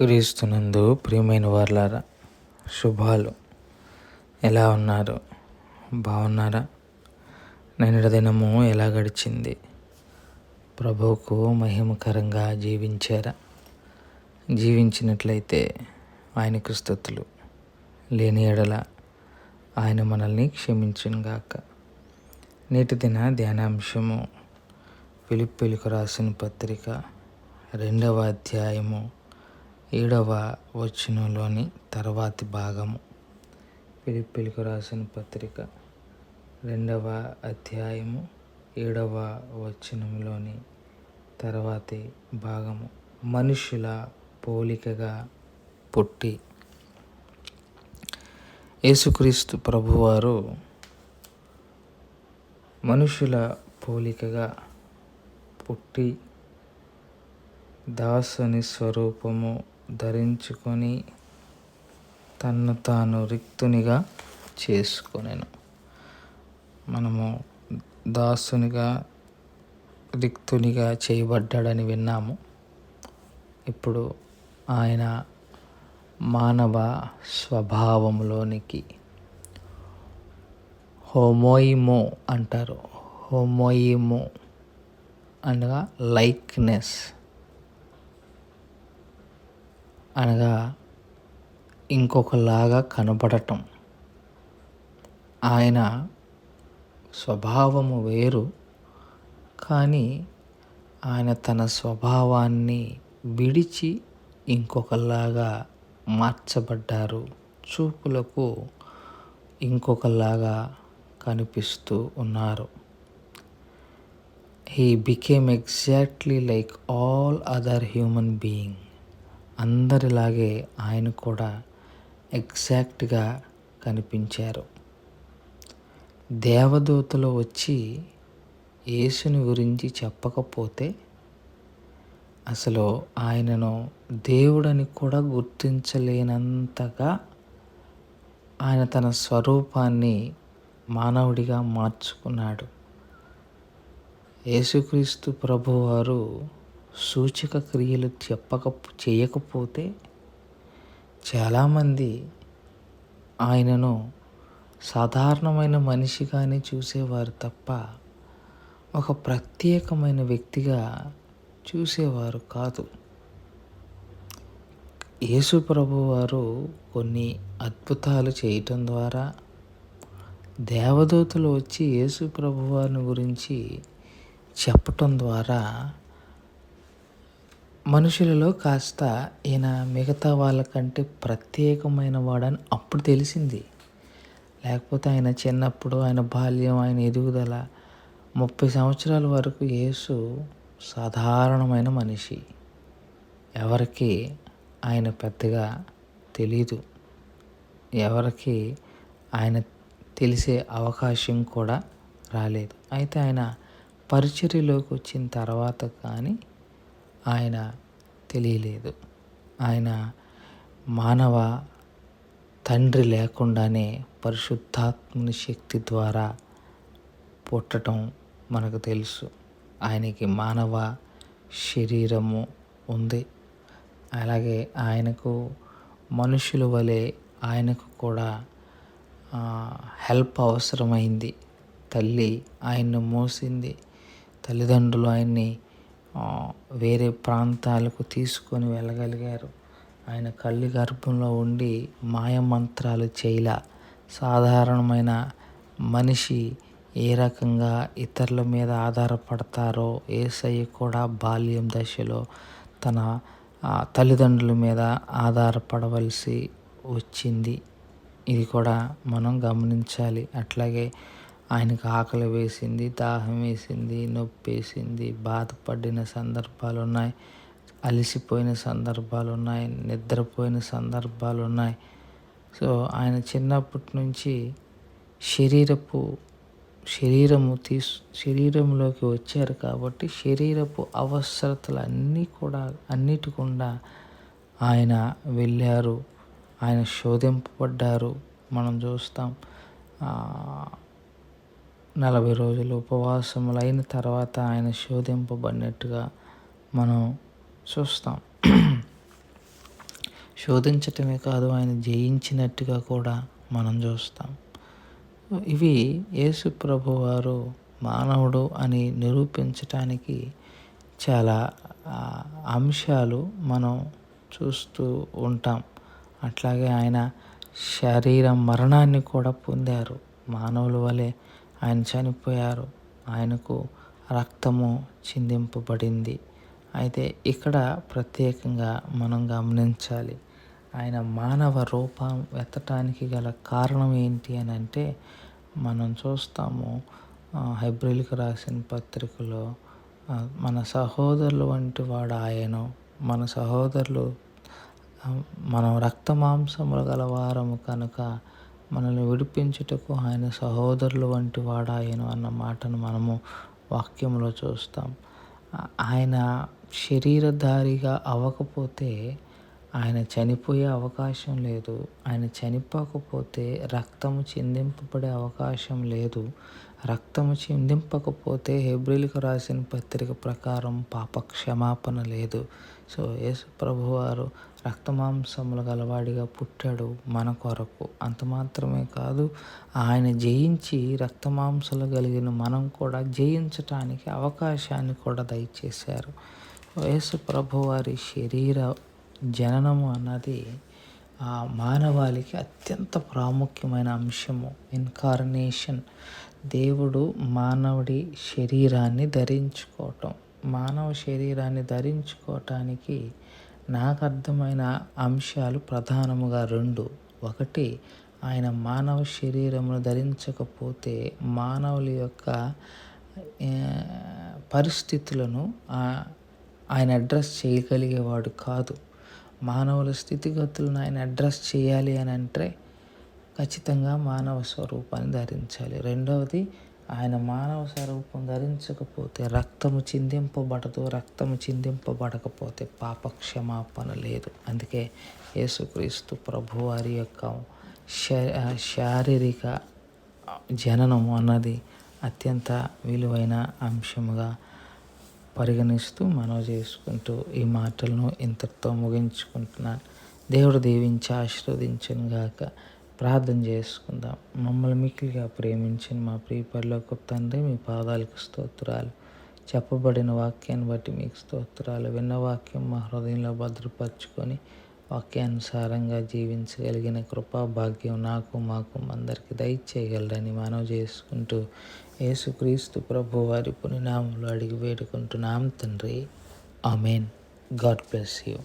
క్రీస్తునందు ప్రియమైన వార్లారా శుభాలు. ఎలా ఉన్నారు? బాగున్నారా నిన్నటి దినము ఎలా గడిచింది? ప్రభువుకు మహిమకరంగా జీవించారా? జీవించినట్లయితే ఆయనకు స్థుతులు లేని ఎడల ఆయన మనల్ని క్షమించునుగాక. నేటి దిన ధ్యానాంశము పిలుపులకు రాసిన పత్రిక రెండవ అధ్యాయము ఏడవ వచనంలోని తర్వాతి భాగము. పిలిపిలికి రాసిన పత్రిక రెండవ అధ్యాయము ఏడవ వచనంలోని తర్వాతి భాగము. మనుషుల పోలికగా పుట్టి యేసుక్రీస్తు ప్రభువారు మనుషుల పోలికగా పుట్టి దాసుని స్వరూపము ధరించుకొని తన్ను తాను రిక్తునిగా చేసుకొనెను. మనము దాసునిగా రిక్తునిగా చేయబడ్డాడని విన్నాము. ఇప్పుడు ఆయన మానవ స్వభావంలోనికి హోమోయిమో అంటారు. హోమోయిమో అనగా లైక్నెస్. అనగా ఇంకొకలాగా కనబడటం. ఆయన స్వభావము వేరు కానీ ఆయన తన స్వభావాన్ని విడిచి ఇంకొకలాగా మార్చబడ్డారు. చూపులకు ఇంకొకలాగా కనిపిస్తూ ఉన్నారు. He became exactly like all other human being అందరిలాగే ఆయన కూడా ఎగ్జాక్ట్గా కనిపించారు. దేవదూతలు వచ్చి యేసుని గురించి చెప్పకపోతే అసలు ఆయనను దేవుడని కూడా గుర్తించలేనంతగా ఆయన తన స్వరూపాన్ని మానవుడిగా మార్చుకున్నాడు. యేసుక్రీస్తు ప్రభువారు సూచక క్రియలు చెప్పక చేయకపోతే చాలామంది ఆయనను సాధారణమైన మనిషిగానే చూసేవారు తప్ప ఒక ప్రత్యేకమైన వ్యక్తిగా చూసేవారు కాదు. యేసు ప్రభు వారు కొన్ని అద్భుతాలు చేయటం ద్వారా దేవదూతలు వచ్చి యేసు ప్రభువారిని గురించి చెప్పటం ద్వారా మనుషులలో కాస్త ఈయన మిగతా వాళ్ళకంటే ప్రత్యేకమైన వాడని అప్పుడు తెలిసింది. లేకపోతే ఆయన చిన్నప్పుడు ఆయన బాల్యం ఆయన ఎదుగుదల ముప్పై సంవత్సరాల వరకు యేసు సాధారణమైన మనిషి. ఎవరికి ఆయన పెద్దగా తెలీదు. ఎవరికి ఆయన తెలిసే అవకాశం కూడా రాలేదు. అయితే ఆయన పరిచర్యలోకి వచ్చిన తర్వాత కానీ ఆయన తెలియలేదు. ఆయన మానవ తండ్రి లేకుండానే పరిశుద్ధాత్మని శక్తి ద్వారా పుట్టడం మనకు తెలుసు. ఆయనకి మానవ శరీరము ఉంది. అలాగే ఆయనకు మనుషుల వలె ఆయనకు కూడా హెల్ప్ అవసరమైంది. తల్లి ఆయన్ను మోసింది. తల్లిదండ్రులు ఆయన్ని వేరే ప్రాంతాలకు తీసుకొని వెళ్ళగలిగారు. ఆయన కళ్ళి గర్భంలో ఉండి మాయమంత్రాలు చేయల. సాధారణమైన మనిషి ఏ రకంగా ఇతరుల మీద ఆధారపడతారో ఏసయ్య కూడా బాల్యం దశలో తన తల్లిదండ్రుల మీద ఆధారపడవలసి వచ్చింది. ఇది కూడా మనం గమనించాలి. అట్లాగే ఆయనకు ఆకలి వేసింది దాహం వేసింది నొప్పి వేసింది బాధపడిన సందర్భాలు ఉన్నాయి అలసిపోయిన సందర్భాలు ఉన్నాయి నిద్రపోయిన సందర్భాలు ఉన్నాయి సో ఆయన చిన్నప్పటి నుంచి శరీరపు శరీరము తీసు శరీరంలోకి వచ్చారు కాబట్టి శరీరపు అవసరతలు అన్నీ కూడా అన్నిటికుండా ఆయన వెళ్ళారు. ఆయన శోధింపబడ్డారు. మనం చూస్తాం నలభై రోజులు ఉపవాసములైన తర్వాత ఆయన శోధింపబడినట్టుగా మనం చూస్తాం. శోధించటమే కాదు ఆయన జయించినట్టుగా కూడా మనం చూస్తాం. ఇవి యేసు ప్రభు వారు మానవుడు అని నిరూపించటానికి చాలా అంశాలు మనం చూస్తూ ఉంటాం. అట్లాగే ఆయన శరీర మరణాన్ని కూడా పొందారు. మానవుల వలె ఆయన చనిపోయారు. ఆయనకు రక్తము చిందింపబడింది. అయితే ఇక్కడ ప్రత్యేకంగా మనం గమనించాలి. ఆయన మానవ రూపం ఎత్తటానికి గల కారణం ఏంటి అని అంటే మనం చూస్తాము హైబ్రిల్కి రాసిన పత్రికలో మన సహోదరులు వంటి వాడు ఆయన. మన సహోదరులు మనం రక్తమాంసములు గల వారము కనుక మనల్ని విడిపించుటకు ఆయన సహోదరులు వంటి వాడాయను అన్న మాటను మనము వాక్యంలో చూస్తాం. ఆయన శరీరధారిగా అవ్వకపోతే ఆయన చనిపోయే అవకాశం లేదు. ఆయన చనిపోకపోతే రక్తము చిందింపబడే అవకాశం లేదు. రక్తము చిందింపకపోతే హెబ్రిల్కు రాసిన పత్రిక ప్రకారం పాప క్షమాపణ లేదు. సో యేసు ప్రభువారు రక్తమాంసములు గలవాడిగా పుట్టాడు మన కొరకు. అంత మాత్రమే కాదు ఆయన జయించి రక్తమాంసలు కలిగిన మనం కూడా జయించటానికి అవకాశాన్ని కూడా దయచేశారు. యేసు ప్రభువారి శరీర జననము అన్నది మానవాళికి అత్యంత ప్రాముఖ్యమైన అంశము. ఇన్కార్నేషన్ దేవుడు మానవుడి శరీరాన్ని ధరించుకోవటం. మానవ శరీరాన్ని ధరించుకోవటానికి నాకు అర్థమైన అంశాలు ప్రధానముగా రెండు. ఒకటి ఆయన మానవ శరీరమును ధరించకపోతే మానవుల యొక్క పరిస్థితులను ఆయన అడ్రస్ చేయగలిగేవాడు కాదు. మానవుల స్థితిగతులను ఆయన అడ్రస్ చేయాలి అని అంటే ఖచ్చితంగా మానవ స్వరూపాన్ని ధరించాలి. రెండవది ఆయన మానవ స్వరూపం ధరించకపోతే రక్తము చిందింపబడదు రక్తము చిందింపబడకపోతే పాప క్షమాపణ లేదు. అందుకే యేసుక్రీస్తు ప్రభు వారి యొక్క శారీరక జననం అన్నది అత్యంత విలువైన అంశముగా పరిగణిస్తూ మనవి చేసుకుంటూ ఈ మాటలను ఇంతటితో ముగించుకుంటున్నాను. దేవుడు దీవించి ఆశీర్వదించను గాక ప్రార్థన చేసుకుందాం. మమ్మల్ని మిక్కిలిగా ప్రేమించిన మా ప్రియపరిలోకి తండ్రి మీ పాదాలకు స్తోత్రాలు. చెప్పబడిన వాక్యాన్ని బట్టి మీకు స్తోత్రాలు. విన్న వాక్యం మా హృదయంలో భద్రపరుచుకొని వాక్యానుసారంగా జీవించగలిగిన కృపా భాగ్యం నాకు మాకు అందరికీ దయచేయగలరని మనవి చేసుకుంటూ యేసుక్రీస్తు ప్రభు వారి పునినామంలో అడిగి వేడుకుంటున్నాం తండ్రి. ఆమెన్. God bless you.